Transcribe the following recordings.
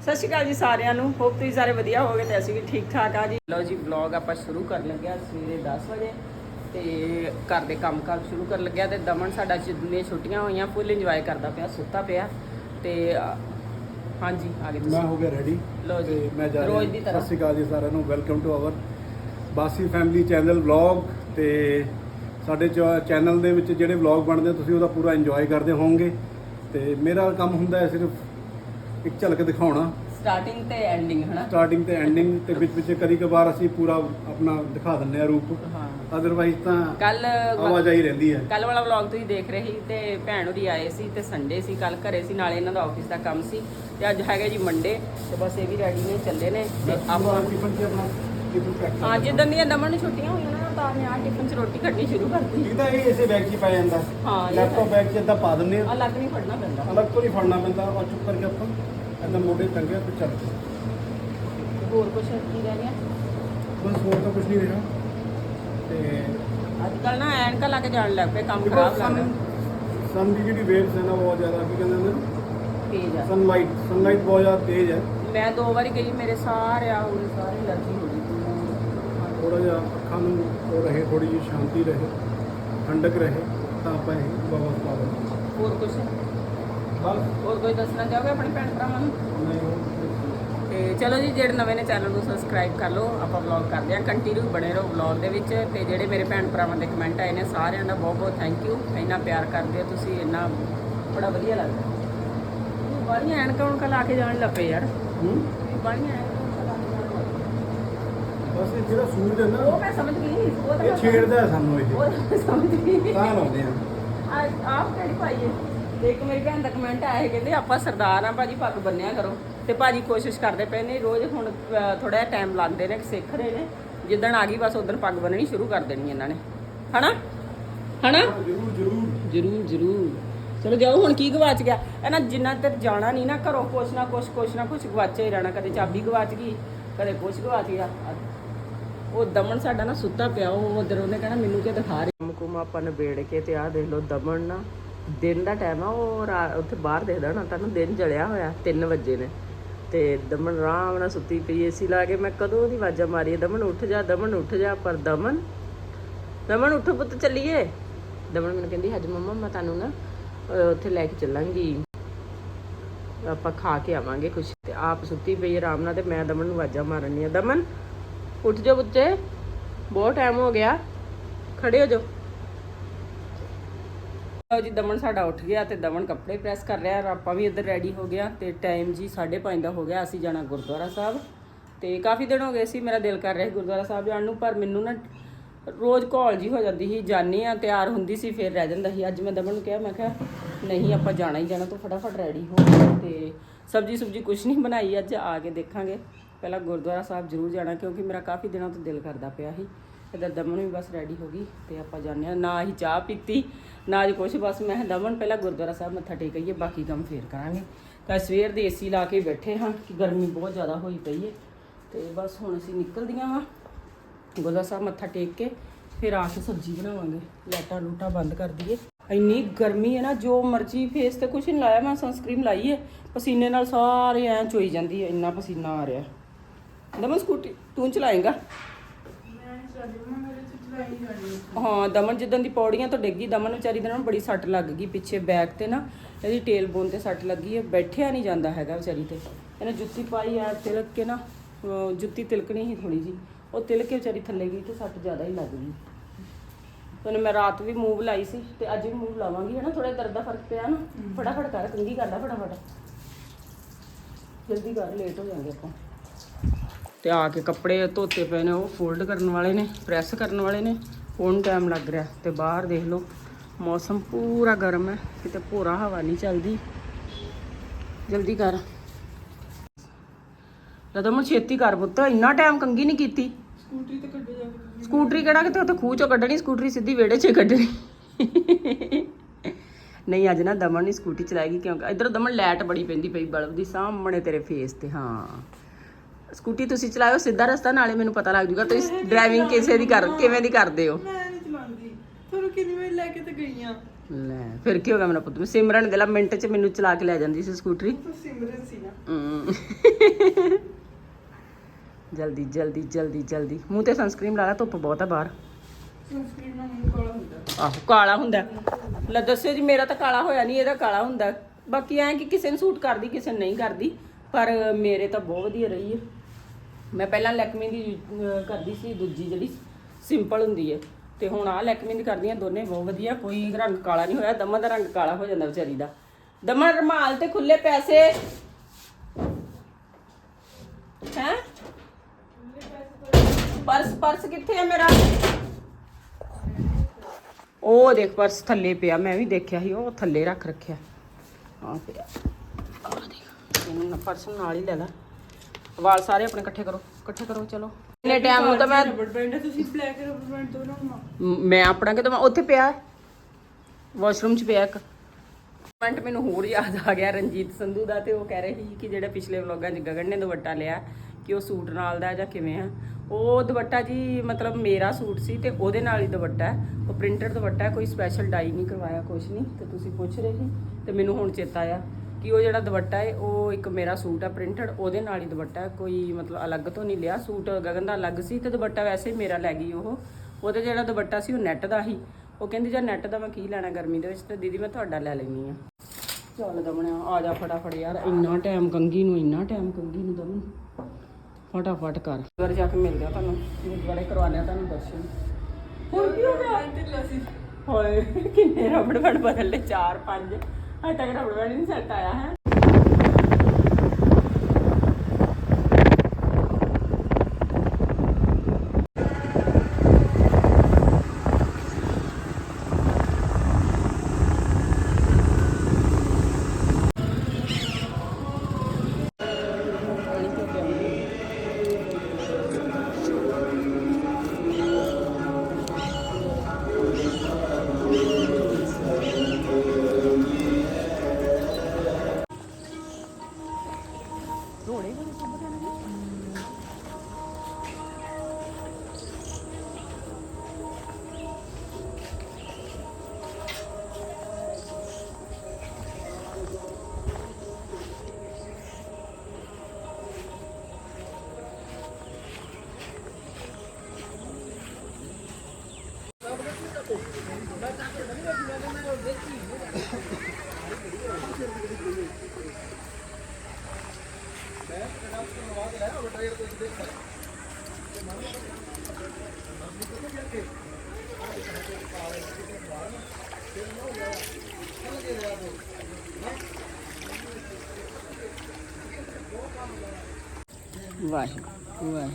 ਸਤਿ ਸ਼੍ਰੀ ਅਕਾਲ ਜੀ ਸਾਰਿਆਂ ਨੂੰ। ਹੋਪ ਤੁਸੀਂ ਸਾਰੇ ਵਧੀਆ ਹੋਵੋਗੇ ਤੇ ਅਸੀਂ ਵੀ ਠੀਕ ਠਾਕ ਆ ਜੀ। ਲਓ ਜੀ ਵਲੌਗ ਆਪਾਂ ਸ਼ੁਰੂ ਕਰਨ ਲੱਗਿਆ ਸਵੇਰੇ 10 ਵਜੇ ਤੇ ਘਰ ਦੇ ਕੰਮ ਕਾਰ ਸ਼ੁਰੂ ਕਰਨ ਲੱਗਿਆ ਤੇ ਦਮਨ ਸਾਡਾ ਜਿੰਨੇ ਛੁੱਟੀਆਂ ਹੋਈਆਂ ਫੁੱਲ ਇੰਜੋਏ ਕਰਦਾ ਪਿਆ ਸੁੱਤਾ ਪਿਆ ਤੇ ਹਾਂਜੀ ਆ ਗਏ ਮੈਂ ਹੋ ਗਿਆ ਰੈਡੀ ਲਓ ਜੀ, ਤੇ ਮੈਂ ਜਾ ਰਿਹਾ। ਰੋਜ਼ ਦੀ ਤਰ੍ਹਾਂ। ਸਤਿ ਸ਼੍ਰੀ ਅਕਾਲ ਜੀ ਸਾਰਿਆਂ ਨੂੰ welcome to our Bassi family channel vlog ਤੇ ਸਾਡੇ ਚੈਨਲ ਦੇ ਵਿੱਚ ਜਿਹੜੇ ਵਲੌਗ ਬਣਦੇ ਤੁਸੀਂ ਉਹਦਾ ਪੂਰਾ ਇੰਜੋਏ ਕਰਦੇ ਹੋਵੋਗੇ ਤੇ ਮੇਰਾ ਕੰਮ ਹੁੰਦਾ ਹੈ ਸਿਰਫ ਇੱਕ ਝਲਕ ਦਿਖਾਉਣਾ। ਸਟਾਰਟਿੰਗ ਤੇ ਐਂਡਿੰਗ ਹਨਾ? ਸਟਾਰਟਿੰਗ ਤੇ ਐਂਡਿੰਗ ਤੇ ਵਿੱਚ ਵਿੱਚ ਕਦੀ ਕਬਾਰ ਅਸੀਂ ਪੂਰਾ ਆਪਣਾ ਦਿਖਾ ਦਿੰਦੇ ਆ ਰੂਪ। ਹਾਂ। ਅਦਰਵਾਈਜ਼ ਤਾਂ ਕੱਲ ਆਵਾਜਾਈ ਰਹਿੰਦੀ ਹੈ। ਕੱਲ ਵਾਲਾ ਵਲੌਗ ਤੁਸੀਂ ਦੇਖ ਰਹੇ ਸੀ ਤੇ ਭੈਣ ਉਹਦੀ ਆਏ ਸੀ ਤੇ ਸੰਡੇ ਸੀ ਕੱਲ ਘਰੇ ਸੀ ਨਾਲੇ ਇਹਨਾਂ ਦਾ ਆਫਿਸ ਦਾ ਕੰਮ ਸੀ ਤੇ ਅੱਜ ਹੈਗਾ ਜੀ ਮੰਡੇ ਤੇ ਬਸ ਇਹ ਵੀ ਰੈਡੀ ਨੇ ਚੱਲੇ ਨੇ ਤੇ ਆਪਾਂ ਟਿਫਨ ਤੇ ਆਪਣਾ ਟਿਫਨ ਪੈਕ ਹਾਂ ਜਿੱਦਾਂ ਦੀਆਂ ਦਮਨ ਨੂੰ ਛੁੱਟੀਆਂ ਹੋਈਆਂ ਨਾ ਤਾਂ ਨੇ ਆ ਟਿਫਨ 'ਚ ਰੋਟੀ ਕੱਢਣੀ ਸ਼ੁਰੂ ਕਰਤੀ ਇਹ ਤਾਂ ਇਹ ਇਸੇ ਬੈਗ 'ਚ ਪੈ ਜਾਂਦਾ। ਹਾਂ, ਲੈਪਟਾਪ। ਬੈਗ 'ਚ ਇਦਾਂ ਪਾ ਦਿੰਦੇ ਆ ਅਲੱਗ ਨਹੀਂ ਫੜਨਾ ਪੈਂਦਾ। ਅਲੱਗ ਤੋਂ ਨਹੀਂ ਫੜਨਾ ਪੈਂਦਾ ਉਹ ਚੁੱਕ ਕਰਕੇ ਆਪਾਂ ਇਦਾਂ ਮੋਢੇ ਟੰਗਿਆ ਤੇ ਚੱਲ। ਹੋਰ ਕੁਛ ਕੀ ਰਹਿ? ਗਿਆ ਬਸ ਹੋਰ ਤਾਂ ਕੁਝ ਨਹੀਂ ਰਿਹਾ। ਤੇ ਅੱਜ ਕੱਲ ਨਾ ਐਨਕਾਂ ਲਾ ਕੇ ਜਾਣ ਲੱਗ ਪਏ ਕੰਮ ਖਰਾਬ ਲੱਗਦਾ ਸਨ ਦੀ ਜਿਹੜੀ ਵੇਵਸ ਹੈ ਨਾ ਬਹੁਤ ਜ਼ਿਆਦਾ ਕੀ ਕਹਿੰਦੇ ਨੇ? ਤੇਜ਼ ਆ। ਸਨਲਾਈਟ ਸਨਲਾਈਟ ਬਹੁਤ ਜ਼ਿਆਦਾ ਤੇਜ਼ ਹੈ। ਮੈਂ ਦੋ ਵਾਰੀ ਗਈ ਮੇਰੇ ਸਾਰੇ ਆ ਹੁਣ ਸਾਰੇ ਅਲਰਜੀ ਹੋ ਗਈ ਥੋੜਾ ਜਿਹਾ ਅੱਖਾਂ ਨੂੰ ਉਹ ਰਹੇ ਥੋੜੀ ਜਿਹੀ ਸ਼ਾਂਤੀ ਰਹੇ ਠੰਡਕ ਰਹੇ ਤਾਂ ਆਪਾਂ ਇਹ ਬਾਬਾ ਪਾ ਦਿੰਦੇ ਹੋਰ ਕੁਛ? ਹੋਰ ਕੋਈ ਦੱਸਣਾ ਚਾਹੋਗੇ ਆਪਣੇ ਭੈਣ ਭਰਾਵਾਂ ਨੂੰ? ਤੇ ਚਲੋ ਜੀ ਜਿਹੜੇ ਨਵੇਂ ਨੇ ਚੈਨਲ ਨੂੰ ਸਬਸਕ੍ਰਾਈਬ ਕਰ ਲਓ ਆਪਾਂ ਵਲੌਗ ਕਰਦੇ ਹਾਂ। ਕੰਟੀਨਿਊ ਬਣੇ ਰਹੋ ਵਲੌਗ ਦੇ ਵਿੱਚ ਤੇ ਜਿਹੜੇ ਮੇਰੇ ਭੈਣ ਭਰਾਵਾਂ ਦੇ ਕਮੈਂਟ ਆਏ ਨੇ ਸਾਰਿਆਂ ਦਾ ਬਹੁਤ ਬਹੁਤ ਥੈਂਕ ਯੂ ਇੰਨਾ ਪਿਆਰ ਕਰਦੇ ਹੋ ਤੁਸੀਂ ਇੰਨਾ ਬੜਾ ਵਧੀਆ ਲੱਗਦਾ। ਬਾਲੀਆਂ ਐਨਕਾਂ ਉਨਕਾਂ ਲਾ ਕੇ ਜਾਣ ਲੱਪੇ ਯਾਰ। ਹੂੰ? ਬਾਲੀਆਂ। ਬਸ ਇਹ ਜਿਹੜਾ ਸੂਰਜ ਹੈ ਨਾ ਉਹ ਮੈਂ ਸਮਝ ਗਈ। ਉਹ ਤਾਂ ਇਹ ਛੇੜਦਾ ਸਾਨੂੰ ਇਹ। ਉਹ ਸਮਝ ਗਈ। ਤਾਂ ਲਾਉਂਦੇ ਆ। ਆਪ ਕਿਹੜੀ ਪਾਈ ਹੈ? ਇੱਕ ਮੇਰੀ ਭੈਣ ਦਾ ਕਮੈਂਟ ਆਇਆ ਸੀ ਕਹਿੰਦੇ ਆਪਾਂ ਸਰਦਾਰ ਆ ਭਾਜੀ ਪੱਗ ਬੰਨਿਆ ਕਰੋ। ਤੇ ਭਾਜੀ ਕੋਸ਼ਿਸ਼ ਕਰਦੇ ਪਏ ਨੇ ਰੋਜ਼ ਹੁਣ ਥੋੜਾ ਜਿਹਾ ਟਾਈਮ ਲਾਉਂਦੇ ਨੇ ਸਿੱਖ ਰਹੇ ਨੇ। ਜਿੱਦਣ ਆ ਗਈ ਬਸ ਉਦੋਂ ਪੱਗ ਬੰਨਣੀ ਸ਼ੁਰੂ ਕਰ ਦੇਣੀ ਇਹਨਾਂ ਨੇ। ਹਨਾ? ਹਨਾ? ਜ਼ਰੂਰ ਜ਼ਰੂਰ। ਜਰੂਰ ਜਰੂਰ। ਚਲੋ ਜਾਓ ਹੁਣ ਕੀ ਗਵਾਚ ਗਿਆ? ਇਹਨਾਂ ਜਿੰਨਾ ਤੱਕ ਜਾਣਾ ਨਹੀਂ ਨਾ ਘਰੋਂ ਕੁਛ ਨਾ ਕੁਛ ਕੁਛ ਨਾ ਕੁਛ ਗਵਾਚੇ ਹੀ ਰਹਿਣਾ। ਕਦੇ ਚਾਬੀ ਗਵਾਚ ਗਈ ਕਦੇ ਕੁਛ ਗਵਾਚ ਗਿਆ। ਉਹ ਦਮਨ ਸਾਡਾ ਨਾ ਸੁੱਤਾ ਪਿਆ ਉਹ ਉਧਰ ਉਹਨੇ ਕਹਿਣਾ ਮੈਨੂੰ ਕੀ ਦਿਖਾ ਰਹੀ ਕੰਮ ਕੁਮ ਆਪਾਂ ਨਿਬੇੜ ਕੇ ਤੇ ਆਹ ਦੇਖ ਲਓ ਦਮਨ ਨਾ ਦਿਨ ਦਾ ਟਾਈਮ ਆ ਉਹ ਰਾ- ਉੱਥੇ ਬਾਹਰ ਦੇਖਦਾ ਨਾ ਤੁਹਾਨੂੰ ਦਿਨ ਜਲਿਆ ਹੋਇਆ 3 ਵਜੇ ਨੇ। ਤੇ ਦਮਨ ਆਰਾਮ ਨਾਲ ਸੁੱਤੀ ਪਈ ਏਸੀ ਲਾ ਕੇ ਮੈਂ ਕਦੋਂ ਦੀ ਆਵਾਜ਼ਾਂ ਮਾਰੀ ਦਮਨ ਉੱਠ ਜਾ ਦਮਨ ਉੱਠ ਜਾ ਪਰ ਦਮਨ ਦਮਨ ਉੱਠ ਪੁੱਤ ਚੱਲੀਏ। ਦਮਨ ਮੈਨੂੰ ਕਹਿੰਦੀ ਅੱਜ ਮੰਮਾ ਮੈਂ ਤੁਹਾਨੂੰ ਨਾ ਅਹ, ਉੱਥੇ ਲੈ ਕੇ ਚੱਲਾਂਗੀ। ਆਪਾਂ ਖਾ ਕੇ ਆਵਾਂਗੇ ਕੁਛ। ਤੇ ਆਪ ਸੁੱਤੀ ਪਈ ਆਰਾਮ ਨਾਲ ਤੇ ਮੈਂ ਦਮਨ ਨੂੰ ਆਵਾਜ਼ਾਂ ਮਾਰਨੀ ਆ। ਦਮਨ ਉੱਠ ਜਾ ਬੱਚੇ ਬਹੁਤ ਟਾਈਮ ਹੋ ਗਿਆ। ਖੜੇ ਹੋ ਜਾਓ ਲਓ ਜੀ, ਦਮਨ ਸਾਡਾ ਉੱਠ ਗਿਆ ਤੇ ਦਮਨ ਕੱਪੜੇ ਪ੍ਰੈਸ ਕਰ ਰਿਹਾ ਆਪਾਂ ਵੀ ਇੱਧਰ ਰੈਡੀ ਹੋ ਗਿਆ ਤੇ ਟਾਈਮ ਜੀ 5:30 ਦਾ ਹੋ ਗਿਆ, ਅਸੀਂ ਜਾਣਾ ਗੁਰਦੁਆਰਾ ਸਾਹਿਬ। ਤੇ ਕਾਫੀ ਦਿਨ ਹੋ ਗਏ ਸੀ, ਮੇਰਾ ਦਿਲ ਕਰ ਰਿਹਾ ਸੀ ਗੁਰਦੁਆਰਾ ਸਾਹਿਬ ਜਾਣ ਨੂੰ, ਪਰ ਮੈਨੂੰ ਨਾ ਰੋਜ਼ ਘੋਲ ਜੀ ਹੋ ਜਾਂਦੀ ਸੀ ਜਾਣੀ ਆ, ਤਿਆਰ ਹੁੰਦੀ ਸੀ, ਫਿਰ ਰਹਿ ਜਾਂਦਾ ਸੀ। ਅੱਜ ਮੈਂ ਦਮਨ ਨੂੰ ਕਿਹਾ, ਮੈਂ ਕਿਹਾ, ਨਹੀਂ, ਆਪਾਂ ਜਾਣਾ ਹੀ ਜਾਣਾ, ਤੂੰ ਫਟਾਫਟ ਰੈਡੀ ਹੋ ਤੇ ਸਬਜੀ ਸੁਬਜੀ ਕੁਝ ਨਹੀਂ ਬਣਾਈ, ਅੱਜ ਆ ਕੇ ਦੇਖਾਂਗੇ। ਪਹਿਲਾਂ ਗੁਰਦੁਆਰਾ ਸਾਹਿਬ ਜ਼ਰੂਰ ਜਾਣਾ, ਕਿਉਂਕਿ ਮੇਰਾ ਕਾਫੀ ਦਿਨਾਂ ਤੋਂ ਦਿਲ ਕਰਦਾ ਪਿਆ ਸੀ। ਇੱਧਰ ਦਮਨ ਵੀ ਬਸ ਰੈਡੀ ਹੋ ਗਈ ਤੇ ਆਪਾਂ ਜਾਂਦੇ ਹਾਂ। ਨਾ ਹੀ ਚਾਹ ਪੀਤੀ, ਨਾ ਅੱਜ ਕੁਛ, ਬਸ ਮੈਂ ਕਿਹਾ, ਦਮਨ, ਪਹਿਲਾਂ ਗੁਰਦੁਆਰਾ ਸਾਹਿਬ ਮੱਥਾ ਟੇਕ ਆਈਏ, ਬਾਕੀ ਕੰਮ ਫੇਰ ਕਰਾਂਗੇ। ਤਾਂ ਸਵੇਰ ਦੇ ਏਸੀ ਲਾ ਕੇ ਬੈਠੇ ਹਾਂ ਕਿ ਗਰਮੀ ਬਹੁਤ ਜ਼ਿਆਦਾ ਹੋਈ ਪਈ ਹੈ। ਤੇ ਬਸ ਹੁਣ ਅਸੀਂ ਨਿਕਲਦੀਆਂ ਹਾਂ ਗੁਰਦੁਆਰਾ ਸਾਹਿਬ ਮੱਥਾ ਟੇਕ ਕੇ, ਫਿਰ ਆ ਕੇ ਸਬਜ਼ੀ ਬਣਾਵਾਂਗੇ। ਲਾਈਟਾਂ ਲੂਟਾਂ ਬੰਦ ਕਰ ਦਈਏ। ਇੰਨੀ ਗਰਮੀ ਹੈ ਨਾ, ਜੋ ਮਰਜ਼ੀ ਫੇਸ ਤੇ ਕੁਛ ਨਹੀਂ ਲਾਇਆ, ਮੈਂ ਸਨਸਕ੍ਰੀਮ ਲਾਈ ਹੈ। ਪਸੀਨੇ ਨਾਲ ਸਾਰੇ ਐਂ ਚੋਈ ਜਾਂਦੀ ਹੈ, ਇੰਨਾ ਪਸੀਨਾ ਆ ਰਿਹਾ। ਦਮਨ ਸਕੂਟੀ ਤੂੰ ਚਲਾਏਗਾ? ਹਾਂ? ਦਮਨ ਜਿੱਦਾਂ ਦੀ ਪੌੜੀਆਂ ਤੋਂ ਡਿੱਗੀ ਦਮਨ ਵਿਚਾਰੀ ਦੇ ਨਾਲ ਬੜੀ ਸੱਟ ਲੱਗ ਗਈ ਪਿੱਛੇ ਬੈਕ ਤੇ ਨਾ ਇਹਦੀ ਟੇਲ ਬੋਨ ਤੇ ਸੱਟ ਲੱਗੀ ਹੈ ਬੈਠਿਆ ਨਹੀਂ ਜਾਂਦਾ ਹੈਗਾ ਵਿਚਾਰੀ ਤੇ। ਇਹਨੇ ਜੁੱਤੀ ਪਾਈ ਆ ਤਿਲਕ ਕੇ ਨਾ ਅਹ ਜੁੱਤੀ ਤਿਲਕਣੀ ਸੀ ਥੋੜੀ ਜੀ ਉਹ ਤਿਲਕ ਕੇ ਵਿਚਾਰੀ ਥੱਲੇ ਗਈ ਤੇ ਸੱਟ ਜ਼ਿਆਦਾ ਹੀ ਲੱਗ ਗਈ। ਤੁਹਾਨੂੰ ਮੈਂ ਰਾਤ ਵੀ ਮੂਵ ਲਾਈ ਸੀ ਤੇ ਅੱਜ ਵੀ ਮੂਵ ਲਾਵਾਂਗੀ ਹੈ ਨਾ ਥੋੜਾ ਦਰਦ ਦਾ ਫ਼ਰਕ ਪਿਆ ਨਾ ਫਟਾਫਟ ਕਰ ਕੰਗੀ ਕਰਦਾ ਫਟਾਫਟ। ਜਲਦੀ ਕਰ ਲੇਟ ਹੋ ਜਾਾਂਗੇ ਆਪਾਂ। ਤੇ ਆ ਕੇ ਕੱਪੜੇ ਧੋਤੇ ਪਏ ਨੇ ਉਹ ਫੋਲਡ ਕਰਨ ਵਾਲੇ ਨੇ ਪ੍ਰੈਸ ਕਰਨ ਵਾਲੇ ਨੇ ਹੁਣ ਟਾਈਮ ਲੱਗ ਰਿਹਾ ਤੇ ਬਾਹਰ ਦੇਖ ਲਓ ਮੌਸਮ ਪੂਰਾ ਗਰਮ ਹੈ ਕਿਤੇ ਭੋਰਾ ਹਵਾ ਨਹੀਂ ਚੱਲਦੀ। ਜਲਦੀ ਕਰ। ਰਦਮ ਛੇਤੀ ਕਰ ਪੁੱਤ ਇੰਨਾ ਟਾਈਮ ਕੰਗੀ ਨਹੀਂ ਕੀਤੀ। ਸਕੂਟਰੀ ਤੇ ਕੱਢੋ ਜਾ ਕੇ ਸਕੂਟਰੀ ਕਿਹੜਾ ਕਿਤੇ ਉੱਥੇ ਖੂਹ ਚੋਂ ਕੱਢਣੀ ਸਕੂਟਰੀ ਸਿੱਧੀ ਵਿਹੜੇ 'ਚ ਕੱਢਣੀ। ਨਹੀਂ ਅੱਜ ਨਾ ਦਮਨ ਨਹੀਂ ਸਕੂਟੀ ਚਲਾਏਗੀ ਕਿਉਂਕਿ ਇਧਰ ਦਮਨ ਲਾਈਟ ਬੜੀ ਪੈਂਦੀ ਪਈ ਬਲਬ ਦੀ ਸਾਹਮਣੇ ਤੇਰੇ ਫੇਸ ਤੇ ਹਾਂ। ਸਕੂਟੀ ਤੁਸੀਂ ਚਲਾਇਓ ਸਿੱਧਾ ਰਸਤਾ ਨਾਲੇ ਮੈਨੂੰ ਪਤਾ ਲੱਗ ਜੂਗਾ ਤੁਸੀਂ ਡਰਾਈਵਿੰਗ ਕਿਸੇ ਦੀ ਕਰ ਕਿਵੇਂ ਦੀ ਕਰਦੇ ਹੋ। ਮੈਂ ਨਹੀਂ ਚਲਾਉਂਦੀ। ਤੁਹਾਨੂੰ ਕਿੰਨੀ ਵਾਰ ਲੈ ਕੇ ਤੇ ਗਈ ਆ ਲੈ ਫਿਰ ਕੀ ਹੋ ਗਿਆ ਮੇਰਾ ਪੁੱਤ? ਸਿਮਰਨ ਦੇ ਲਾ ਮਿੰਟ 'ਚ ਮੈਨੂੰ ਚਲਾ ਕੇ ਲੈ ਜਾਂਦੀ ਸੀ ਸਕੂਟਰੀ। ਤਾਂ ਸਿਮਰਨ ਸੀ ਨਾ। ਹਮ। ਜਲਦੀ ਜਲਦੀ ਜਲਦੀ ਜਲਦੀ। ਮੂੰਹ ਤੇ ਸਨਸਕ੍ਰੀਨ ਲਾ ਲਾ ਧੁੱਪ ਬਹੁਤ ਆ ਬਾਹਰ। ਸੰਸਕ੍ਰੀਨ ਨਾਲ ਮੂੰਹ ਕਾਲਾ ਹੁੰਦਾ। ਆਹੋ ਕਾਲਾ ਹੁੰਦਾ। ਲੈ ਦੱਸਿਓ ਜੀ ਮੇਰਾ ਤਾਂ ਕਾਲਾ ਹੋਇਆ ਨਹੀਂ ਇਹਦਾ ਕਾਲਾ ਹੁੰਦਾ। ਬਾਕੀ ਐਂ ਕਿ ਕਿਸੇ ਨੂੰ ਸੂਟ ਕਰਦੀ ਕਿਸੇ ਨੂੰ ਨਹੀਂ ਕਰਦੀ। ਪਰ ਮੇਰੇ ਤਾਂ ਬਹੁਤ ਵਧੀਆ ਰਹੀ ਹੈ ਮੈਂ ਪਹਿਲਾਂ ਲੈਕਮੀ ਦੀ ਅਹ, ਕਰਦੀ ਸੀ ਦੂਜੀ ਜਿਹੜੀ ਸਿੰਪਲ ਹੁੰਦੀ ਹੈ। ਤੇ ਹੁਣ ਆਹ ਲੈਕਮੀ ਦੀ ਕਰਦੀ ਆ ਦੋਨੇ ਬਹੁਤ ਵਧੀਆ ਕੋਈ ਰੰਗ ਕਾਲਾ ਨਹੀਂ ਹੋਇਆ ਦਮਨ ਦਾ ਰੰਗ ਕਾਲਾ ਹੋ ਜਾਂਦਾ ਵਿਚਾਰੀ ਦਾ। ਦਮਨ ਰਮਾਲ ਤੇ ਖੁੱਲੇ ਪੈਸੇ। ਹੈ? ਪਰਸ ਪਰਸ ਕਿੱਥੇ ਹੈ ਮੇਰਾ? ਉਹ ਦੇਖ ਪਰਸ ਥੱਲੇ ਪਿਆ ਮੈਂ ਵੀ ਦੇਖਿਆ ਸੀ ਉਹ ਥੱਲੇ ਰੱਖ ਰੱਖਿਆ। ਆ ਪਿਆ। ਆ ਦੇਖ ਇਹਨੂੰ ਨਾ ਪਰਸ ਨਾਲ ਹੀ ਲੈ ਲੈ। ਵਾਲ ਸਾਰੇ ਆਪਣੇ ਇਕੱਠੇ ਕਰੋ ਇਕੱਠੇ ਕਰੋ ਚਲੋ। ਇੰਨੇ ਟਾਈਮ ਨੂੰ ਤਾਂ ਮੈਂ ਰਬੜ ਬੈਂਡ ਤੁਸੀਂ ਬਲੈਕ ਰਬੜ ਬੈਂਡ ਦੋ ਨਾ ਮ- ਆਪਣਾ ਕਿਤੇ ਮੈਂ ਉੱਥੇ ਪਿਆ। ਵਾਸ਼ਰੂਮ 'ਚ ਪਿਆ ਇੱਕ। ਕਮੈਂਟ ਮੈਨੂੰ ਹੋਰ ਯਾਦ ਆ ਗਿਆ ਰਣਜੀਤ ਸੰਧੂ ਦਾ ਤੇ ਉਹ ਕਹਿ ਰਹੇ ਸੀ ਕਿ ਜਿਹੜਾ ਪਿਛਲੇ ਵਲੋਗਾਂ 'ਚ ਗਗਨ ਨੇ ਦੁਪੱਟਾ ਲਿਆ ਕਿ ਉਹ ਸੂਟ ਨਾਲ ਦਾ ਜਾਂ ਕਿਵੇਂ ਆ। ਉਹ ਦੁਪੱਟਾ ਜੀ ਮਤਲਬ ਮੇਰਾ ਸੂਟ ਸੀ ਤੇ ਉਹਦੇ ਨਾਲ ਹੀ ਦੁਪੱਟਾ ਹੈ। ਉਹ ਪ੍ਰਿੰਟਡ ਦੁਪੱਟਾ ਹੈ ਕੋਈ ਸਪੈਸ਼ਲ ਡਾਈ ਨਹੀਂ ਕਰਵਾਇਆ ਕੁਛ ਨਹੀਂ। ਤੇ ਤੁਸੀਂ ਪੁੱਛ ਰਹੇ ਸੀ ਤੇ ਮੈਨੂੰ ਹੁਣ ਚੇਤਾ ਆ ਕਿ ਉਹ ਜਿਹੜਾ ਦੁਪੱਟਾ ਹੈ ਉਹ ਇੱਕ ਮੇਰਾ ਸੂਟ ਹੈ ਪ੍ਰਿੰਟਡ ਉਹਦੇ ਨਾਲ ਹੀ ਦੁਪੱਟਾ ਹੈ ਕੋਈ ਮਤਲਬ ਅਲੱਗ ਤੋਂ ਨਹੀਂ ਲਿਆ। ਸੂਟ ਗਗਨ ਦਾ ਅਲੱਗ ਸੀ ਤੇ ਦੁਪੱਟਾ ਵੈਸੇ ਹੀ ਮੇਰਾ ਲੈ ਗਈ ਉਹ। ਉਹਦੇ ਜਿਹੜਾ ਦੁਪੱਟਾ ਸੀ ਉਹ ਨੈਟ ਦਾ ਸੀ ਉਹ ਕਹਿੰਦੀ ਜੇ ਨੈਟ ਦਾ ਮੈਂ ਕੀ ਲੈਣਾ ਗਰਮੀ ਦੇ ਵਿੱਚ ਤੇ ਦੀਦੀ ਮੈਂ ਤੁਹਾਡਾ ਲੈ ਲੈਣੀ ਆ ਚੱਲ ਦਮਣਿਆ ਆ ਜਾ ਫਟਾਫਟ ਯਾਰ ਇੰਨਾ ਟਾਈਮ ਕੰਗੀ ਨੂੰ ਇੰਨਾ ਟਾਈਮ ਕੰਗੀ ਨੂੰ ਦਮਨ। ਫਟਾਫਟ ਕਰ। ਘਰ ਜਾ ਕੇ ਮਿਲਦੇ ਆ ਤੁਹਾਨੂੰ ਗੁਰਦੁਆਰੇ ਕਰਵਾਉਂਦੇ ਆ ਤੁਹਾਨੂੰ ਦਰਸ਼ਨ। ਹੋਰ ਕੀ ਹੋ ਗਿਆ? ਹੋਏ ਕਿੰਨੇ ਰਬੜ ਬੜ ਬਦਲ ਲਏ 4 5 ਅਜੇ ਤੱਕ ਰਬੜ ਬੜ ਨਹੀਂ ਸੈੱਟ ਆਇਆ ਹੈ।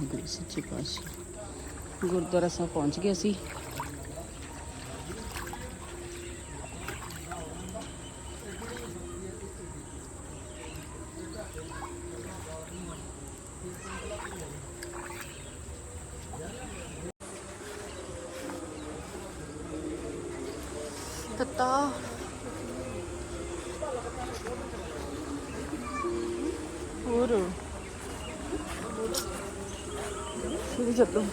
ਵਾਹਿਗੁਰੂ ਸੱਚੇ ਪਾਤਸ਼ਾਹ ਗੁਰਦੁਆਰਾ ਸਾਹਿਬ ਪਹੁੰਚ ਗਏ ਅਸੀਂ। ਤਤਾ। ਚੱਲੋ।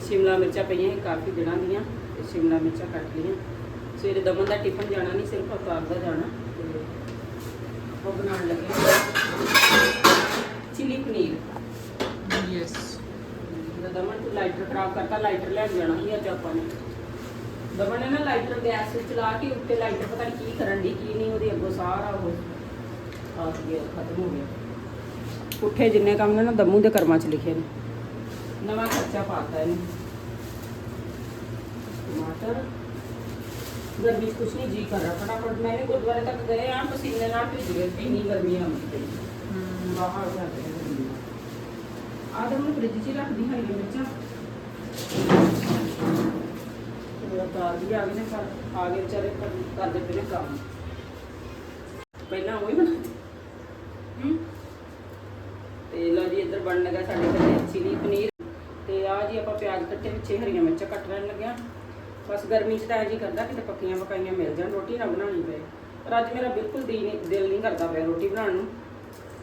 ਸ਼ਿਮਲਾ ਮਿਰਚਾਂ ਪਈਆਂ ਸੀ ਕਾਫੀ ਦਿਨਾਂ ਦੀਆਂ ਤੇ ਸ਼ਿਮਲਾ ਮਿਰਚਾਂ ਕੱਟ ਲਈਆਂ। ਸਵੇਰੇ ਦਮਨ ਦਾ ਟਿਫਨ ਜਾਣਾ ਨਹੀਂ ਸਿਰਫ ਅਵਤਾਰ ਦਾ ਜਾਣਾ ਉਹ ਬਣਾਉਣ ਲੱਗੇ ਚਿਲੀ ਪਨੀਰ। ਯੈਸ ਦਮਨ ਤੂੰ ਲਾਈਟਰ ਖਰਾਬ ਕਰਤਾ ਲਾਈਟਰ ਲੈ ਕੇ ਜਾਣਾ ਸੀ ਅੱਜ ਆਪਾਂ ਨੇ। ਦਮਨ ਨੇ ਨਾ ਲਾਈਟਰ ਗੈਸ ਚਲਾ ਕੇ ਉੱਤੇ ਲਾਈਟਰ ਪਤਾ ਨਹੀਂ ਕੀ ਕਰਨ ਦੀ ਕੀ ਨਹੀਂ ਉਹਦੇ ਅੱਗੋਂ ਸਾਰਾ ਉਹ ਆ ਗਿਆ ਖਤਮ ਹੋ ਗਿਆ। ਪੁੱਠੇ ਜਿੰਨੇ ਕੰਮ ਨੇ ਨਾ ਦਮੂ ਦੇ ਕਰਮਾਂ 'ਚ ਲਿਖੇ ਨੇ। ਨਵਾਂ ਖਰਚਾ ਪਾਤਾ ਇਹਨੂੰ ਟਮਾਟਰ ਗਰਮੀ 'ਚ ਕੁਛ ਨਹੀਂ ਜੀ ਕਰ ਰਿਹਾ ਫਟਾਫਟ ਮੈਂ ਵੀ ਗੁਰਦੁਆਰੇ ਤੱਕ ਗਏ ਆ ਪਸੀਨੇ ਨਾਲ ਭਿੱਜ ਗਏ ਇੰਨੀ ਗਰਮੀ ਆ ਹੁੰਦੀ ਪਈ ਬਾਹਰ ਜਾ ਕੇ ਗਰਮੀ ਆ ਆਦਮ ਨੂੰ ਫ੍ਰਿਜ 'ਚ ਹੀ ਰੱਖਦੀ ਹਰੀ ਮਿਰਚਾਂ ਮੇਰਾ ਦਾਲ ਵੀ ਆ ਗਏ ਨੇ ਘਰ ਆ ਗਏ ਵਿਚਾਰੇ ਕਰ- ਕਰਦੇ ਪਏ ਨੇ ਕੰਮ ਪਹਿਲਾਂ ਉਹ ਹੀ ਬਣਾਉਂਦੇ ਹੂੰ ਤੇ ਆ ਜੀ ਆਪਾਂ ਪਿਆਜ਼ ਕੱਟੇ ਵਿੱਚੇ ਹਰੀਆਂ ਮਿਰਚਾਂ ਕੱਟ ਲੈਣ ਲੱਗਿਆ। ਬਸ ਗਰਮੀ 'ਚ ਤਾਂ ਜੀ ਕਰਦਾ ਕਿਤੇ ਪੱਕੀਆਂ ਪਕਾਈਆਂ ਮਿਲ ਜਾਣ ਰੋਟੀ ਨਾ ਬਣਾਉਣੀ ਪਏ। ਪਰ ਅੱਜ ਮੇਰਾ ਬਿਲਕੁਲ ਦਿਲ ਨਹੀਂ ਦਿਲ ਨਹੀਂ ਕਰਦਾ ਪਿਆ ਰੋਟੀ ਬਣਾਉਣ ਨੂੰ।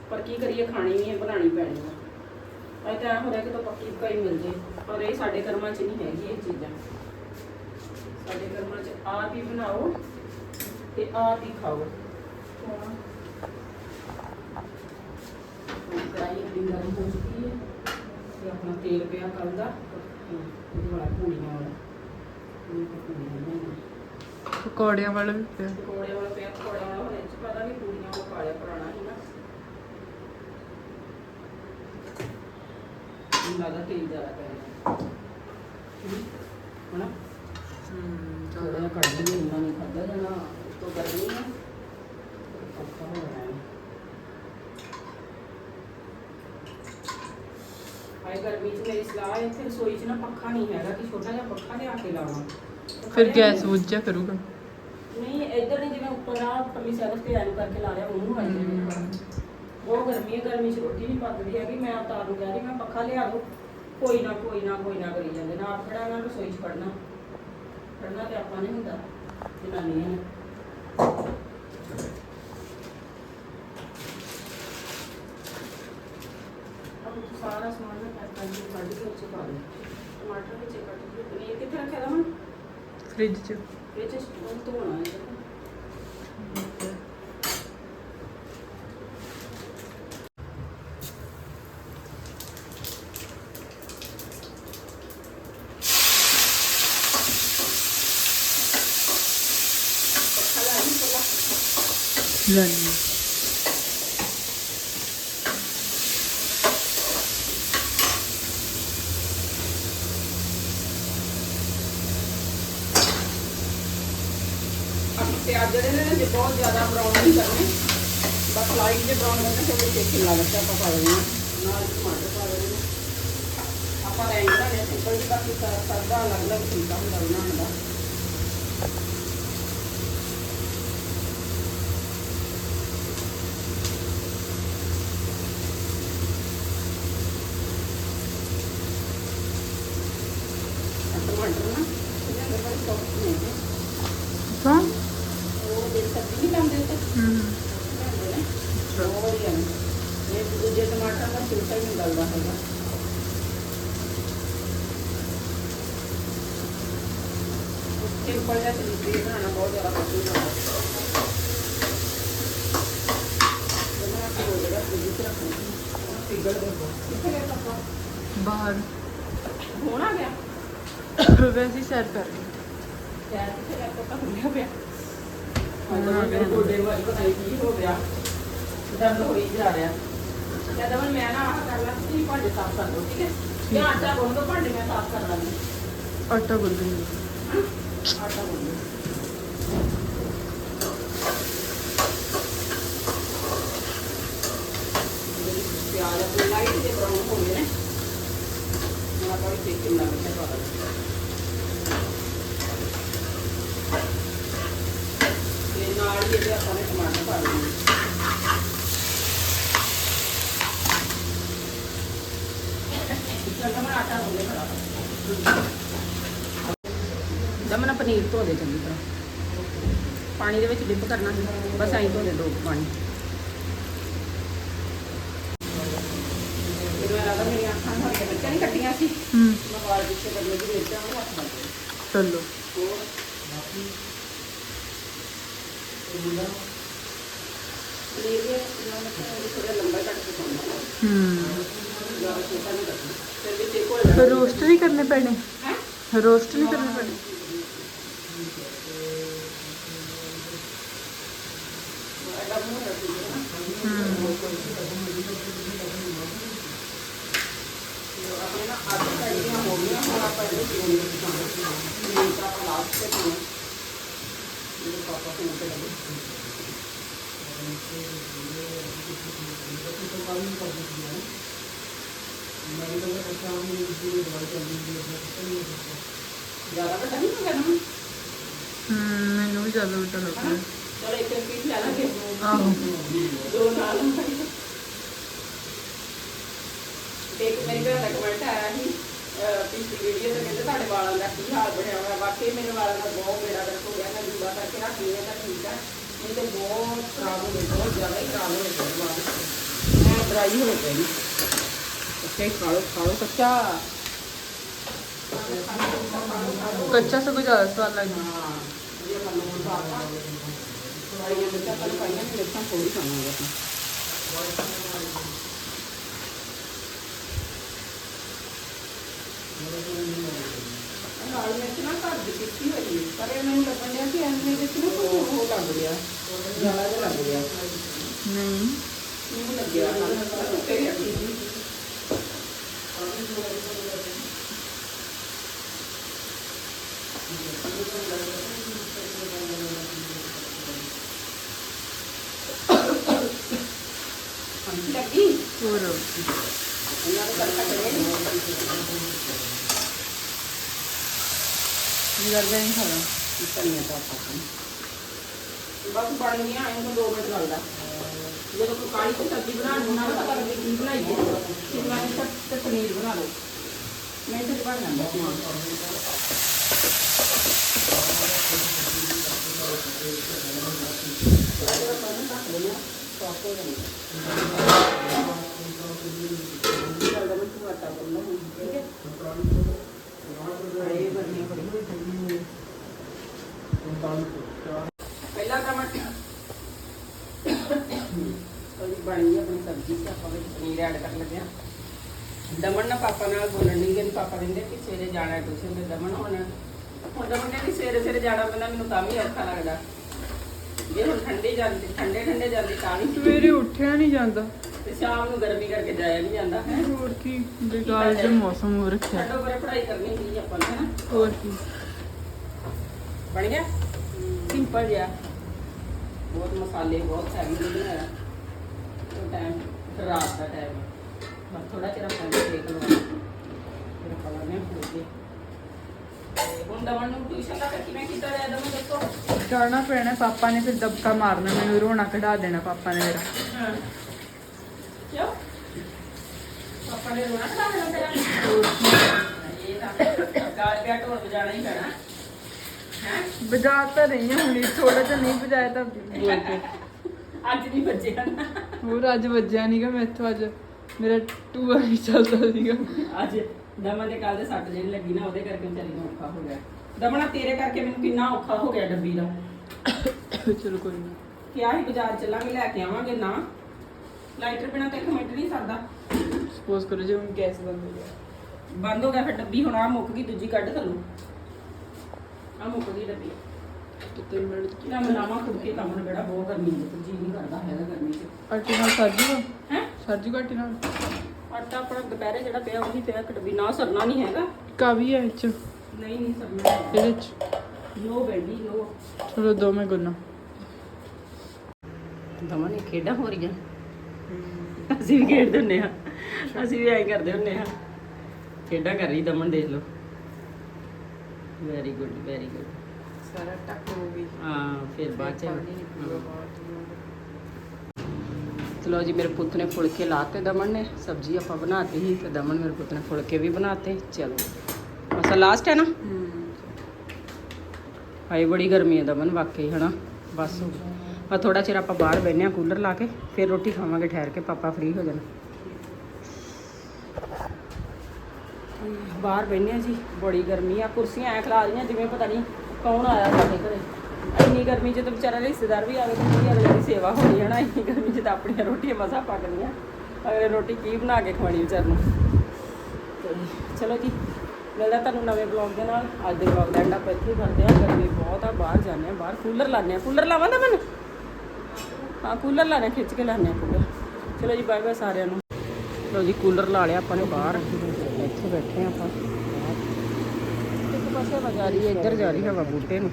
ਪਰ ਕੀ ਕਰੀਏ ਖਾਣੀ ਵੀ ਹੈ ਬਣਾਉਣੀ ਪੈਣੀ ਹੈ। ਅੱਜ ਤਾਂ ਹੋ ਰਿਹਾ ਕਿ ਤਾਂ ਪੱਕੀ ਪਕਾਈ ਮਿਲ ਜੇ। ਪਰ ਇਹ ਸਾਡੇ ਕਰਮਾਂ 'ਚ ਨਹੀਂ ਹੈਗੀ ਇਹ ਚੀਜ਼ਾਂ। ਸਾਡੇ ਕਰਮਾਂ 'ਚ ਆਪ ਹੀ ਬਣਾਓ ਤੇ ਆਪ ਹੀ ਖਾਓ। ਕੜਾਈ ਗਰਮ ਹੋ ਚੁੱਕੀ ਹੈ। ਤੇ ਆਪਣਾ ਤੇਲ ਪਿਆ ਕੱਲ ਦਾ ਉਹਦੇ ਵਾਲਾ ਪੂੜੀਆਂ ਵਾਲਾ। ਇਹ ਪੂੜੀਆਂ ਬਣਾਉਣੀਆਂ। ਪਕੌੜਿਆਂ ਵਾਲਾ ਵੀ ਪਿਆ। ਪਕੌੜੇ ਵਾਲਾ ਪਿਆ ਪਕੌੜੇ ਵਾਲਾ ਹੁਣ ਇਹ 'ਚ ਪਤਾ ਨਹੀਂ ਪੂੜੀਆਂ ਉਹ ਕਾਲਿਆ ਪੁਰਾਣਾ ਸੀ ਨਾ। ਮੈਨੂੰ ਲੱਗਦਾ ਤੇਲ ਜ਼ਿਆਦਾ ਪਿਆ ਹਣਾ ਥੋੜਾ ਜਿਹਾ ਕੱਢ ਲਈਏ ਇੰਨਾ ਨਹੀਂ ਖਾਧਾ ਜਾਣਾ ਉਸ ਤੋਂ ਗਰਮੀ ਹੈ ਔਖਾ ਹੋ ਰਿਹਾ ਹੈ ਹਾਏ ਗਰਮੀ 'ਚ ਮੇਰੀ ਸਲਾਹ ਹੈ ਇੱਥੇ ਰਸੋਈ 'ਚ ਨਾ ਪੱਖਾ ਨਹੀਂ ਹੈਗਾ ਕਿ ਛੋਟਾ ਜਿਹਾ ਪੱਖਾ ਲਿਆ ਕੇ ਲਾਵਾਂ। ਫਿਰ ਗੈਸ ਬੁੱਝਿਆ ਕਰੂਗਾ। ਨਹੀਂ ਇੱਧਰ ਨਹੀਂ ਜਿਵੇਂ ਉੱਪਰ ਆ ਉੱਪਰਲੀ ਸਾਈਡ ਤੇ ਐਨ ਕਰਕੇ ਲਾ ਲਿਆ ਉਹਨੂੰ ਆ। ਜਾਂਦੀ ਬਹੁਤ ਗਰਮੀ ਹੈ ਗਰਮੀ 'ਚ ਰੋਟੀ ਨਹੀਂ ਪੱਕਦੀ ਹੈਗੀ ਮੈਂ ਉਤਾਰ ਨੂੰ ਕਹਿ ਰਹੀ ਮੈਂ ਪੱਖਾ ਲਿਆ ਦੋ ਕੋਈ ਨਾ ਕੋਈ ਨਾ ਕੋਈ ਨਾ ਕਰੀ ਜਾਂਦੇ ਨਾ ਆਪ ਖੜਾ ਨਾ ਰਸੋਈ 'ਚ ਖੜਨਾ ਖੜਨਾ ਤੇ ਆਪਾਂ ਨਹੀਂ ਹੁੰਦਾ ਜਨਾਨੀਆਂ ਨੇ ਅਬ ਸਾਰਾ ਸਮਾਨ ਮੈਂ ਪੈਕ ਕਰਕੇ ਪਾ ਟਮਾਟਰ ਵਿੱਚ ਕੱਟ ਕੇ ਪਨੀਰ ਕਿੱਥੇ ਰੱਖਿਆ ਦਾ ਹੁਣ? ਫ੍ਰਿਜ 'ਚ। ਇਹ ਚ। ਉਹ ਧੋਣਾ ਹੈ ਇਹਨੂੰ। ਪੱਖਾ ਲਾ ਨਹੀਂ ਪਤਾ ਲੈਣੀ ਅਬ ਪਿਆਜ਼ ਜਿਹੜੇ ਨੇ ਨਾ ਜੇ ਬਹੁਤ ਜ਼ਿਆਦਾ ਬਰਾਊਨ ਨਹੀਂ ਕਰਨੇ ਬਸ ਲਾਈਟ ਜੇ ਬਰਾਊਨ ਕਰਨੇ ਤੇ ਉਹਦੇ ਲੱਗਾ ਆਪਾਂ ਪਾ ਦੇਣਾ ਨਾਲ ਟਮਾਟਰ ਪਾ ਦੇਣੇ ਆਪਾਂ ਰੈਂਕ ਬਣਾਉਣੇ ਸਿੰਪਲ ਜਿਹੀ ਬਾਕੀ ਸਾ- ਸਾਦਾ ਅਲੱਗ ਅਲੱਗ ਤਰੀਕਾ ਹੁੰਦਾ ਬਣਾਉਣ ਦਾ ਆਹ ਟਮਾਟਰ ਨਾ ਇਹਦੇ ਅੰਦਰ ਬੜੇ ਸੌਫਟ ਨੇ ਹਾਂ ਉਹ ਦੇ ਸਬਜ਼ੀ ਨਹੀਂ ਲਾਉਂਦੇ ਤੇ ਹੂੰ ਲਾਉਂਦੇ ਨੇ ਹੋਰ ਹੀ ਆ ਇਹ ਦੂਜੇ ਟਮਾਟਰ ਦਾ ਛਿਲਕਾ ਹੀ ਨਹੀਂ ਗਲਦਾ ਹੈਗਾ ਸਿੰਪਲ ਜਿਹਾ ਤਰੀਕੇ ਬਣਾਉਣਾ ਬਹੁਤ ਜ਼ਿਆਦਾ ਪਸੰਦ ਆਉਂਦਾ ਬਣਾ ਕੇ ਹੋ ਜਾਏਗਾ ਰੱਖਣਾ। ਉਹਨੂੰ ਪਿਘਲ ਦੇ ਕਿੱਥੇ ਗਿਆ ਪਾਪਾ? ਬਾਹਰ। ਹੋਣਾ ਗਿਆ? ਵੈਸੇ ਸੈਰ ਕਰ ਰਹੀ ਯਾਰ ਕਿੱਥੇ ਗਿਆ ਪਾਪਾ? ਹੁੰਦਿਆ ਪਿਆ। ਹਾਂ, ਮੇਰੇ। ਗੋਡੇ ਵਾਲੀ ਪਤਾ ਨਹੀਂ ਕੀ ਹੋ ਗਿਆ। ਦਰਦ ਹੋਈ ਜਾ ਰਿਹਾ। ਕਹਿੰਦਾ ਮੈਂ ਮੈਂ ਨਾ ਆਹ ਕਰ ਲਾ ਤੁਸੀਂ ਭਾਂਡੇ ਸਾਫ਼ ਕਰ ਲਓ ਠੀਕ ਹੈ? ਜਾਂ ਆਟਾ ਗੁੰਨ ਦੋ ਭਾਂਡੇ ਮੈਂ ਸਾਫ਼ ਕਰ ਲਾਂਗੀ। ਆਟਾ ਗੁੰਨ ਦਾਂਗੇ ਤੇ ਨਾਲ ਹੀ ਇਹਦੇ ਆਪਾਂ ਨੇ ਟਮਾਟਰ ਪਾ ਦੇਣੇ ਚੱਲ ਮੈਂ ਆਟਾ ਗੁੰਨ ਲਿਆ ਦਮਨ ਪਨੀਰ ਧੋ ਦੇ ਚੰਗੀ ਤਰ੍ਹਾਂ। ਪਾਣੀ ਦੇ ਵਿੱਚ ਡਿਪ ਕਰਨਾ ਬਸ ਐਂ ਧੋ ਦੇ ਦੋ ਪਾਣੀ। ਜਦੋਂ ਇਹ ਲੱਗਦਾ ਮੇਰੀਆਂ ਅੱਖਾਂ ਨੂੰ ਹਰੀਆਂ ਮਿਰਚਾਂ ਨਹੀਂ ਕੱਟੀਆਂ ਸੀ ਹੂੰ ਮੈਂ ਵਾਲ ਪਿੱਛੇ ਕਰਨੇ ਦੀ ਮਿਰਚਾਂ ਨੂੰ ਹੱਥ ਮਾਰ ਦਿੱਤੇ ਚਲੋ ਹੋਰ ਪਨੀਰ ਵੀ ਇਹਨਾਂ ਨੇ ਥੋੜਾ ਲੰਬਾ ਹੀ ਕੱਟ ਕੇ ਪਾਉਣਾ ਹੂੰ ਜ਼ਿਆਦਾ ਛੋਟਾ ਨਹੀਂ ਕੱਟਣਾ ਫਿਰ ਵਿੱਚ ਇੱਕ ਹੋ ਫਿਰ ਰੋਸਟ ਨਹੀਂ ਕਰਨੇ ਪੈਣੇ ਹੈ ਰੋਸਟ ਨਹੀਂ ਕਰਨੇ ਪੈਣੇ ਐਡਾ ਮੂੰਹ ਰੱਖੀ ਹੈ ਨਾ ਹੂੰ ਆਪਣਾ ਆਪਣੇ ਨਾ ਅੱਧ ਪੈਣੀਆਂ ਹੋ ਗਈਆਂ ਹੁਣ ਆਪਾਂ ਇਹਦੇ ਪੀਣੇ ਵਿੱਚ ਪਾਉਣਾ ਇਹ ਤਾਂ ਆਪਾਂ ਲਾਸਟ ਤੇ ਪਾਉਣਾ ਇਹ ਪਾਪਾ ਨੂੰ ਤੇ ਲੱਗੇ ਜ਼ਿਆਦਾ ਵੱਡਾ ਨਹੀਂ ਹੋ ਗਿਆ ਨਾ ਹਮ ਮੈਨੂੰ ਵੀ ਜ਼ਿਆਦਾ ਉਲਟਾ ਲੱਗ ਰਿਹਾ ਚਲੋ ਇੱਕ ਇੱਕ ਪੀਸ ਲੈ ਲਾਂਗੇ ਆਹੋ ਦੋ ਨਾਲ ਤੇ ਇੱਕ ਮੇਰੀ ਭੈਣ ਦਾ ਕਮੈਂਟ ਆਇਆ ਸੀ ਅਹ ਪਿਛਲੀ ਵੀਡੀਓ ਤੇ ਕਹਿੰਦੇ ਤੁਹਾਡੇ ਵਾਲਾਂ ਦਾ ਕੀ ਹਾਲ ਬਣਿਆ ਹੋਇਆ ਵਾਕਈ ਮੇਰੇ ਵਾਲਾਂ ਦਾ ਬਹੁਤ ਬੇੜਾ ਗਰਕ ਹੋ ਗਿਆ ਮੈਂ ਜੂੜਾ ਕਰਕੇ ਰੱਖ ਲਿਆ ਤਾਂ ਠੀਕ ਆ ਨਹੀਂ ਤੇ ਬਹੁਤ ਖਰਾਬ ਹੋ ਗਏ ਬਹੁਤ ਜ਼ਿਆਦਾ ਹੀ ਖਰਾਬ ਹੋ ਗਏ ਵਾਲ ਮੈਂ ਡਰਾਈ ਹੋ ਗਏ ਨੇ ਅੱਛਾ ਖਾਲੋ ਖਾਲੋ ਕੱਚਾ ਕੱਚਾ ਸਗੋਂ ਜ਼ਿਆਦਾ ਸਵਾਦ ਲੱਗਦਾ ਹਾਂ ਇਹ ਆਪਾਂ ਨੂੰ ਬਾਅਦ ਥੋੜੀਆਂ ਮਿਰਚਾਂ ਤਾਂ ਪਾਈਆਂ ਨੇ ਮਿਰਚਾਂ ਥੋੜੀ ਪਾਵਾਂਗੇ ਆਪਾਂ ਨਾਲ ਮਿਰਚ ਨਾ ਘਰ ਦੀ ਕੀਤੀ ਹੋਈ ਹੈ। ਪਰ ਇਹ ਮੈਨੂੰ ਲੱਗਣ ਡਿਆ ਕਿ ਐਵੇਂ ਵਿੱਚ ਨਾ ਕੁਝ ਉਹ ਲੱਗ ਗਿਆ ਜ਼ਿਆਦਾ ਜਿਹਾ ਲੱਗ ਗਿਆ ਨਹੀਂ। ਮੈਨੂੰ ਲੱਗਿਆ ਨਾਲ ਰੱਖੀ ਸੀ ਹਾਂਜੀ ਲੱਗੀ ਹੋਰ। ਇਹਨਾਂ ਦੇ ਤੜਕਾ ਚੜਿਆ ਨਹੀਂ ਜ਼ਿਆਦਾ ਨਹੀਂ ਖਾਣਾ ਧਨੀਆ ਪਾ ਪਾਂ ਬਸ ਬਣ ਗਈਆਂ ਇਹਨੂੰ 2 ਮਿੰਟ ਲੱਗਦਾ ਜਦੋਂ ਕੋਈ ਕਾਲੀ ਕੋਈ ਸਬਜ਼ੀ ਬਣਾਉਣੀ ਨਾ ਪਤਾ ਲੱਗੇ ਕੀ ਬਣਾਈਏ ਸ਼ਿਮਲਾ ਮਿਰਚ ਤੇ ਪਨੀਰ ਚੱਲਦਾ ਮੈਂ ਤੂੰ ਆਟਾ ਗੁੰਨ ਲਾ ਠੀਕ ਹੈ ਇਹ ਬਣੀ ਬੜੀ ਹੋਈ ਠੰਡੀ ਪਹਿਲਾ ਟਮਾਟਰ ਉਹਦੀ ਬਣ ਆਪਣੀ ਸਬਜ਼ੀ ਤੇ ਆਪਾਂ ਵਿੱਚ ਪਨੀਰ ਐਡ ਕਰਨ ਲੱਗੇ ਹਾਂ ਦਮਨ ਨਾ ਪਾਪਾ ਨਾਲ ਬੋਲਣ ਨਹੀਂ ਗਏ ਪਾਪਾ ਕਹਿੰਦੇ ਕਿ ਸਵੇਰੇ ਜਾਣਾ ਟਿਊਸ਼ਨ ਤੇ ਦਮਨ ਹੁਣ। ਹੁਣ ਦਮਨ ਕਹਿੰਦੀ ਸਵੇਰੇ ਸਵੇਰੇ ਜਾਣਾ ਪੈਂਦਾ, ਮੈਨੂੰ ਤਾਂ ਵੀ ਔਖਾ ਲੱਗਦਾ। ਜੇ ਹੁਣ ਠੰਡੇ ਜਾਂਦੀ ਠੰਡੇ ਠੰਡੇ ਜਾਂਦੀ ਤਾਂ ਵੀ ਸਵੇਰੇ ਉੱਠਿਆ ਨਹੀਂ ਜਾਂਦਾ। ਤੇ ਸ਼ਾਮ ਨੂੰ ਗਰਮੀ ਕਰਕੇ ਜਾਇਆ ਨਹੀਂ ਜਾਂਦਾ ਹੈ। ਹੋਰ ਕੀ ਬੇਕਾਰ ਜਿਹਾ ਮੌਸਮ ਹੋ ਰੱਖਿਆ। ਛੱਡੋ ਪਰ ਪੜ੍ਹਾਈ ਕਰਨੀ ਸੀ ਆਪਾਂ ਨੇ ਹਨਾ ਹੋਰ ਕੀ। ਬਣ ਗਿਆ? ਸਿੰਪਲ ਜਿਹਾ। ਬਹੁਤ ਮਸਾਲੇ ਬਹੁਤ ਹੈਵੀ ਨਹੀਂ ਬਣਾਇਆ ਉਹ ਟਾਈਮ ਰਾਤ ਦਾ ਟਾਈਮ ਬਸ ਥੋੜਾ ਫਿਰ ਆਪਾਂ ਲਾਣੇ ਹੁਣ ਦਮਨ ਨੂੰ ਟਿਊਸ਼ਨ ਦਾ ਫਿਰ ਕਿਵੇਂ ਕੀਤਾ ਜਾਏ ਦਮਨ ਦੇਖੋ ਜਾਣਾ ਪੈਣਾ ਪਾਪਾ ਨੇ ਫਿਰ ਦਬਕਾ ਮਾਰਨਾ ਮੈਨੂੰ ਰੋਣਾ ਕਢਾ ਦੇਣਾ ਪਾਪਾ ਨੇ ਮੇਰਾ। ਹਾਂ। ਕਿਉਂ? ਪਾਪਾ ਨੇ ਰੋਣਾ ਖਾ ਲੈਣਾ ਤੇਰਾ? ਇਹ ਤਾਂ ਗਾਲ ਪਿਆ ਢੋਲ ਵਜਾਣਾ ਹੀ ਪੈਣਾ। ਹੈ? ਬਜਾ ਤਾਂ ਰਹੀ ਹਾਂ ਹੁਣੀ ਥੋੜਾ ਜਿਹਾ ਨਹੀਂ ਬਜਾਇਆ ਤਾਂ ਬੋਲ ਕੇ ਅੱਜ ਨਹੀਂ ਬੱਜੇ ਹਨ ਹੋਰ ਅੱਜ ਵੱਜਿਆ ਨਹੀਂਗਾ ਮੈਥੋਂ ਅੱਜ ਮੇਰਾ ਟੂਆ ਨਹੀਂ ਚੱਲਦਾ ਸੀਗਾ। ਅੱਜ ਦਮਨ ਦੇ ਕੱਲ ਦੇ ਸੱਟ ਜਿਹੜੀ ਲੱਗੀ ਨਾ ਉਹਦੇ ਕਰਕੇ ਵਿਚਾਰੀ ਨੂੰ ਔਖਾ ਹੋ ਗਿਆ। ਦਮਨਾ ਤੇਰੇ ਕਰਕੇ ਮੈਨੂੰ ਕਿੰਨਾ ਔਖਾ ਹੋ ਗਿਆ ਡੱਬੀ ਦਾ। ਚਲੋ ਕੋਈ ਨਾ। ਕਿਹਾ ਸੀ ਬਾਜ਼ਾਰ ਚੱਲਾਂਗੇ ਲੈ ਕੇ ਆਵਾਂਗੇ ਨਾ। ਲਾਈਟਰ ਬਿਨਾ ਤੇ ਇੱਕ ਮਿੰਟ ਨਹੀਂ ਸਰਦਾ। ਸਪੋਜ਼ ਕਰੋ ਜੇ ਹੁਣ ਗੈਸ ਬੰਦ ਹੋ ਗਿਆ। ਬੰਦ ਹੋ ਗਿਆ ਫਿਰ ਡੱਬੀ ਹੁਣ ਆ ਮੁੱਕ ਗਈ ਦੂਜੀ ਕੱਢ ਥੱਲੋਂ। ਆ ਮੁੱਕ ਗਈ ਡੱਬੀ। ਕਿਤੇ ਮਿੰਟ ਕੀ ਕਿਹੜਾ ਮਨਾਵਾ ਖੁਦ ਕੇ ਕੰਮ ਨੂੰ ਬੜਾ ਬਹੁਤ ਗਰਮੀ ਹੈ ਜੀ ਨਹੀਂ ਕਰਦਾ ਹੈਗਾ ਗਰਮੀ 'ਚ। ਆਟੇ ਨਾਲ ਸਰਜੂਗਾ ਹੈ? ਸਰਜੂਗਾ ਆਟੇ ਨਾਲ? ਆਟਾ ਆਪਣਾ ਦੁਪਹਿਰੇ ਜਿਹੜਾ ਪਿਆ ਉਹੀ ਪਿਆ ਇੱਕ ਡੱਬੀ ਨਾ ਸਰਨਾ ਨਹੀਂ ਹੈਗਾ। ਕਾਵੀ ਹੈ ਇਹ ਚ? ਨਹੀਂ ਨਹੀਂ ਸਰਨਾ ਇਹਦੇ ਚ? ਲੋ ਬੈਂਡੀ ਲੋ ਚਲੋ ਦੋ ਮੈਂ ਗੁੰਨਾ। ਦਮਨ ਇਹ ਖੇਡਾਂ ਹੋ ਰਹੀਆਂ। ਅਸੀਂ ਵੀ ਖੇਡਦੇ ਹੁੰਨੇ ਆ ਅਸੀਂ ਵੀ ਐਂ ਕਰਦੇ ਹੁੰਨੇ ਆ ਖੇਡਾਂ ਕਰ ਰਹੀ ਦਮਨ ਦੇਖ ਲਓ। ਵੈਰੀ ਗੁੱਡ ਵੈਰੀ ਗੁੱਡ ਸਾਰਾ ਟੱਕ ਹੋ ਗਈ। ਹਾਂ ਫਿਰ ਬਾਅਦ ਚ ਪਾਣੀ ਨਿਕਲੂਗਾ। ਬਾਹਰ ਚਲੋ ਜੀ, ਮੇਰੇ ਪੁੱਤ ਨੇ ਫੁਲਕੇ ਲਾਤੇ ਦਮਨ ਨੇ, ਸਬਜ਼ੀ ਆਪਾਂ ਬਣਾਤੀ ਸੀ ਤੇ ਦਮਨ ਮੇਰੇ ਪੁੱਤ ਨੇ ਫੁਲਕੇ ਵੀ ਬਣਾਤੇ, ਚਲੋ। ਅਸਾ ਲਾਸਟ ਹੈ ਨਾ? ਹੂੰ ਬੜੀ ਗਰਮੀ ਹੈ ਦਮਨ, ਵਾਕਈ, ਹਨਾ? ਬਸ। ਆ ਥੋੜਾ ਚਿਰ ਆਪਾਂ ਬਾਹਰ ਬੈਠਨੇ ਆ ਕੂਲਰ ਲਾ ਕੇ, ਫਿਰ ਰੋਟੀ ਖਾਵਾਂਗੇ, ਠਹਿਰ ਕੇ ਪਾਪਾ ਫ੍ਰੀ ਹੋ ਜਾਣ। ਬਾਹਰ ਬੈਠਨੇ ਆ ਜੀ, ਬੜੀ ਗਰਮੀ ਆ, ਕੁਰਸੀਆਂ ਐ ਖਲਾ ਰਹੀਆਂ, ਜਿਵੇਂ ਪਤਾ ਨਹੀਂ ਕੌਣ ਆਇਆ ਸਾਡੇ ਘਰੇ। ਇੰਨੀ ਗਰਮੀ 'ਚ ਤਾਂ ਵਿਚਾਰਾ ਰਿਸ਼ਤੇਦਾਰ ਵੀ ਆਵੇ ਤਾਂ ਕੀ ਅਗਲੇ ਦੀ ਸੇਵਾ ਹੋਣੀ ਹੈ ਨਾ, ਇੰਨੀ ਗਰਮੀ 'ਚ ਤਾਂ ਆਪਣੀਆਂ ਰੋਟੀਆਂ ਮਸਾ ਪੱਕਦੀਆਂ ਅਗਲੇ ਰੋਟੀ ਕੀ ਬਣਾ ਕੇ ਖਵਾਣੀ ਵਿਚਾਰ ਨੂੰ? ਤੇ ਚਲੋ ਜੀ, ਮਿਲਦਾ ਤੁਹਾਨੂੰ ਨਵੇਂ ਬਲੌਗ ਦੇ ਨਾਲ। ਅੱਜ ਦੇ ਬਲੌਗ ਦਾ ਐਂਡ ਆਪਾਂ ਇੱਥੇ ਕਰਦੇ ਆ ਗਰਮੀ ਬਹੁਤ ਆ, ਬਾਹਰ ਜਾਂਦੇ ਆ ਬਾਹਰ ਕੂਲਰ ਲਾਣੇ ਆ ਕੂਲਰ ਲਾਵਾਂ ਤਾਂ ਮੈਨੂੰ ਹਾਂ ਕੂਲਰ ਲਾਣੇ ਖਿੱਚ ਕੇ ਲਾਣੇ ਆ ਕੂਲਰ ਚਲੋ ਜੀ ਬਾਏ ਬਾਏ ਸਾਰਿਆਂ ਨੂੰ। ਲੋ ਜੀ ਕੂਲਰ ਲਾ ਲਿਆ ਆਪਾਂ ਨੇ ਬਾਹਰ। ਇੱਥੇ ਬੈਠੇ ਆਪਾਂ। ਇੱਕ ਪਾਸੇ ਹਵਾ ਜਾ ਰਹੀ ਹੈ, ਇੱਧਰ ਜਾ ਰਹੀ ਹਵਾ ਬੂਟੇ ਨੂੰ।